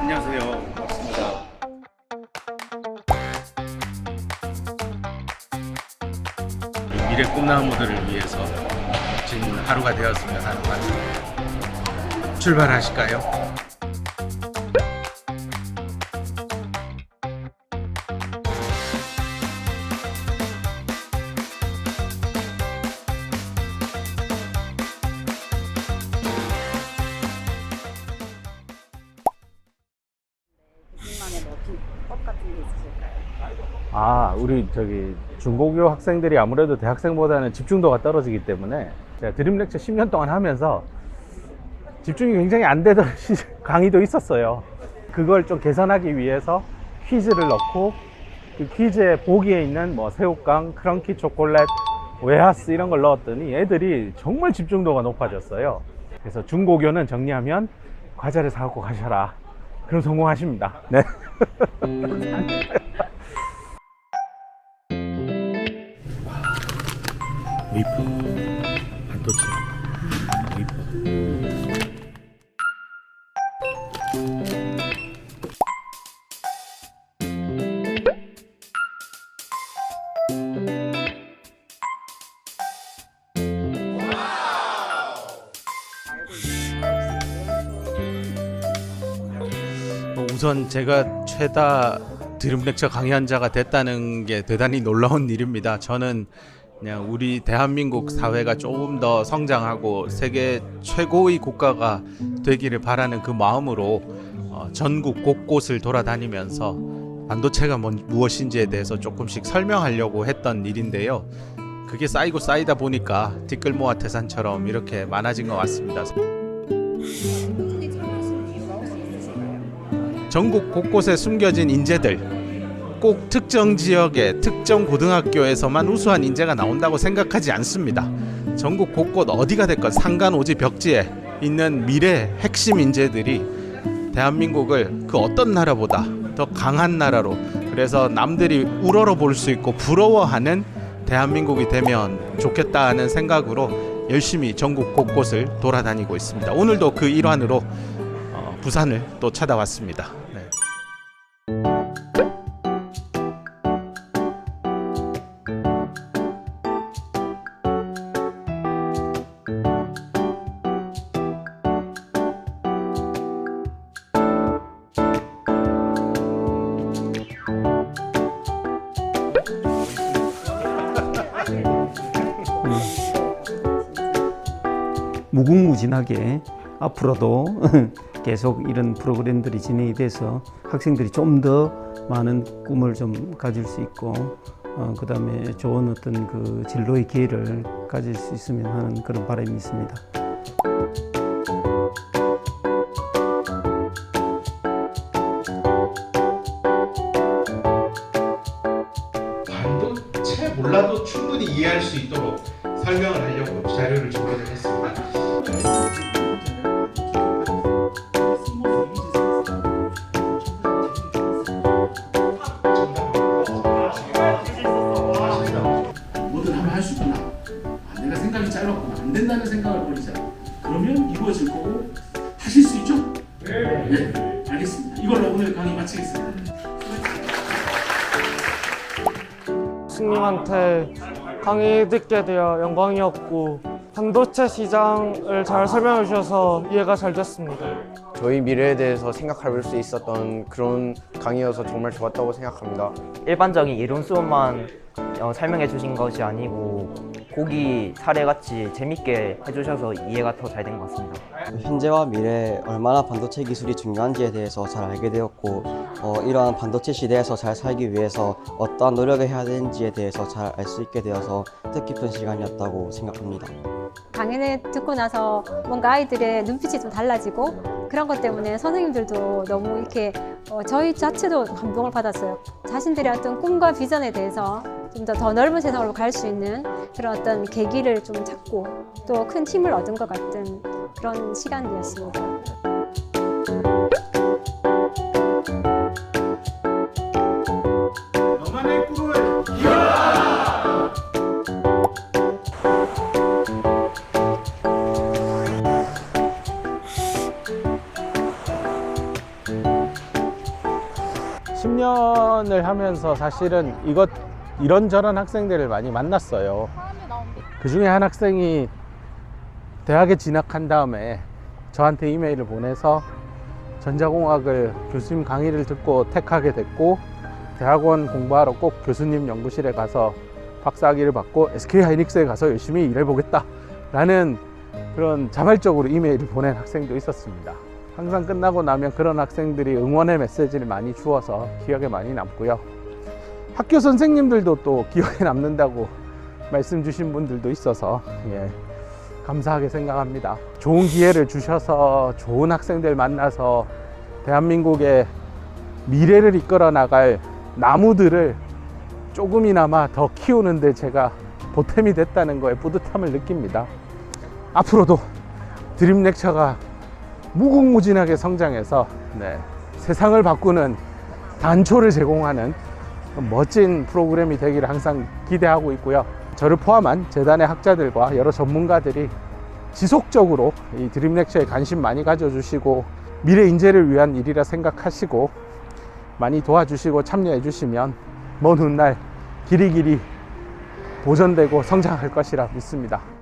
안녕하세요. 반갑습니다. 미래 꿈나무들을 위해서 지금 하루가 되었으면 하는 바람. 출발하실까요? 뭐 비법 같은 게 있으실까요? 아, 우리 저기 중고교 학생들이 아무래도 대학생보다는 집중도가 떨어지기 때문에 제가 드림 렉처 10년 동안 하면서 집중이 굉장히 안 되던 시- 강의도 있었어요. 그걸 좀 개선하기 위해서 퀴즈를 넣고 그 퀴즈에 보기에 있는 뭐 새우깡, 크런키 초콜릿, 웨하스 이런 걸 넣었더니 애들이 정말 집중도가 높아졌어요. 그래서 중고교는 정리하면 과자를 사갖고 가셔라. 그럼 성공하십니다. 네. 위프 반도체 위프 우선 제가 최다 드림 렉처 강의한 자가 됐다는 게 대단히 놀라운 일입니다. 저는 그냥 우리 대한민국 사회가 조금 더 성장하고 세계 최고의 국가가 되기를 바라는 그 마음으로 어, 전국 곳곳을 돌아다니면서 반도체가 뭔, 무엇인지에 대해서 조금씩 설명하려고 했던 일인데요. 그게 쌓이고 쌓이다 보니까 티끌모아 태산처럼 이렇게 많아진 것 같습니다. 전국 곳곳에 숨겨진 인재들 꼭 특정 지역의 특정 고등학교에서만 우수한 인재가 나온다고 생각하지 않습니다. 전국 곳곳 어디가 됐건 상간 오지 벽지에 있는 미래 핵심 인재들이 대한민국을 그 어떤 나라보다 더 강한 나라로 그래서 남들이 우러러 볼 수 있고 부러워하는 대한민국이 되면 좋겠다 하는 생각으로 열심히 전국 곳곳을 돌아다니고 있습니다. 오늘도 그 일환으로 어, 부산을 또 찾아왔습니다. 네. 무궁무진하게 앞으로도 계속 이런 프로그램들이 진행이 돼서 학생들이 좀 더 많은 꿈을 좀 가질 수 있고 어, 그 다음에 좋은 어떤 그 진로의 기회를 가질 수 있으면 하는 그런 바람이 있습니다. 반도체 몰라도 충분히 이해할 수 있도록 설명을 하려고 자료를 준 생각이 짧았구나. 안 된다는 생각을 버리자. 그러면 이루어질 거고 하실 수 있죠? 네. 알겠습니다. 이걸로 오늘 강의 마치겠습니다. 스님한테 강의 듣게 되어 영광이었고 반도체 시장을 잘 설명해 주셔서 이해가 잘 됐습니다. 저희 미래에 대해서 생각할 수 있었던 그런 강의여서 정말 좋았다고 생각합니다. 일반적인 이론 수업만 어, 설명해 주신 것이 아니고 고기 사례같이 재밌게 해주셔서 이해가 더 잘 된 것 같습니다. 현재와 미래에 얼마나 반도체 기술이 중요한지에 대해서 잘 알게 되었고 어, 이러한 반도체 시대에서 잘 살기 위해서 어떠한 노력을 해야 되는지에 대해서 잘 알 수 있게 되어서 뜻깊은 시간이었다고 생각합니다. 강연을 듣고 나서 뭔가 아이들의 눈빛이 좀 달라지고 그런 것 때문에 선생님들도 너무 이렇게 어, 저희 자체도 감동을 받았어요. 자신들의 어떤 꿈과 비전에 대해서 좀 더 더 넓은 세상으로 갈 수 있는 그런 어떤 계기를 좀 찾고 또 큰 힘을 얻은 것 같은 그런 시간이었습니다. 10년을 하면서 사실은 이것 이런저런 학생들을 많이 만났어요. 그 중에 한 학생이 대학에 진학한 다음에 저한테 이메일을 보내서 전자공학을 교수님 강의를 듣고 택하게 됐고 대학원 공부하러 꼭 교수님 연구실에 가서 박사학위를 받고 SK 하이닉스에 가서 열심히 일해보겠다 라는 그런 자발적으로 이메일을 보낸 학생도 있었습니다. 항상 끝나고 나면 그런 학생들이 응원의 메시지를 많이 주어서 기억에 많이 남고요. 학교 선생님들도 또 기억에 남는다고 말씀 주신 분들도 있어서 예, 감사하게 생각합니다. 좋은 기회를 주셔서 좋은 학생들 만나서 대한민국의 미래를 이끌어 나갈 나무들을 조금이나마 더 키우는데 제가 보탬이 됐다는 거에 뿌듯함을 느낍니다. 앞으로도 드림 렉처가 무궁무진하게 성장해서 네, 세상을 바꾸는 단초를 제공하는 멋진 프로그램이 되기를 항상 기대하고 있고요. 저를 포함한 재단의 학자들과 여러 전문가들이 지속적으로 이 드림 렉처에 관심 많이 가져주시고 미래 인재를 위한 일이라 생각하시고 많이 도와주시고 참여해 주시면 먼 훗날 길이 길이 보존되고 성장할 것이라 믿습니다.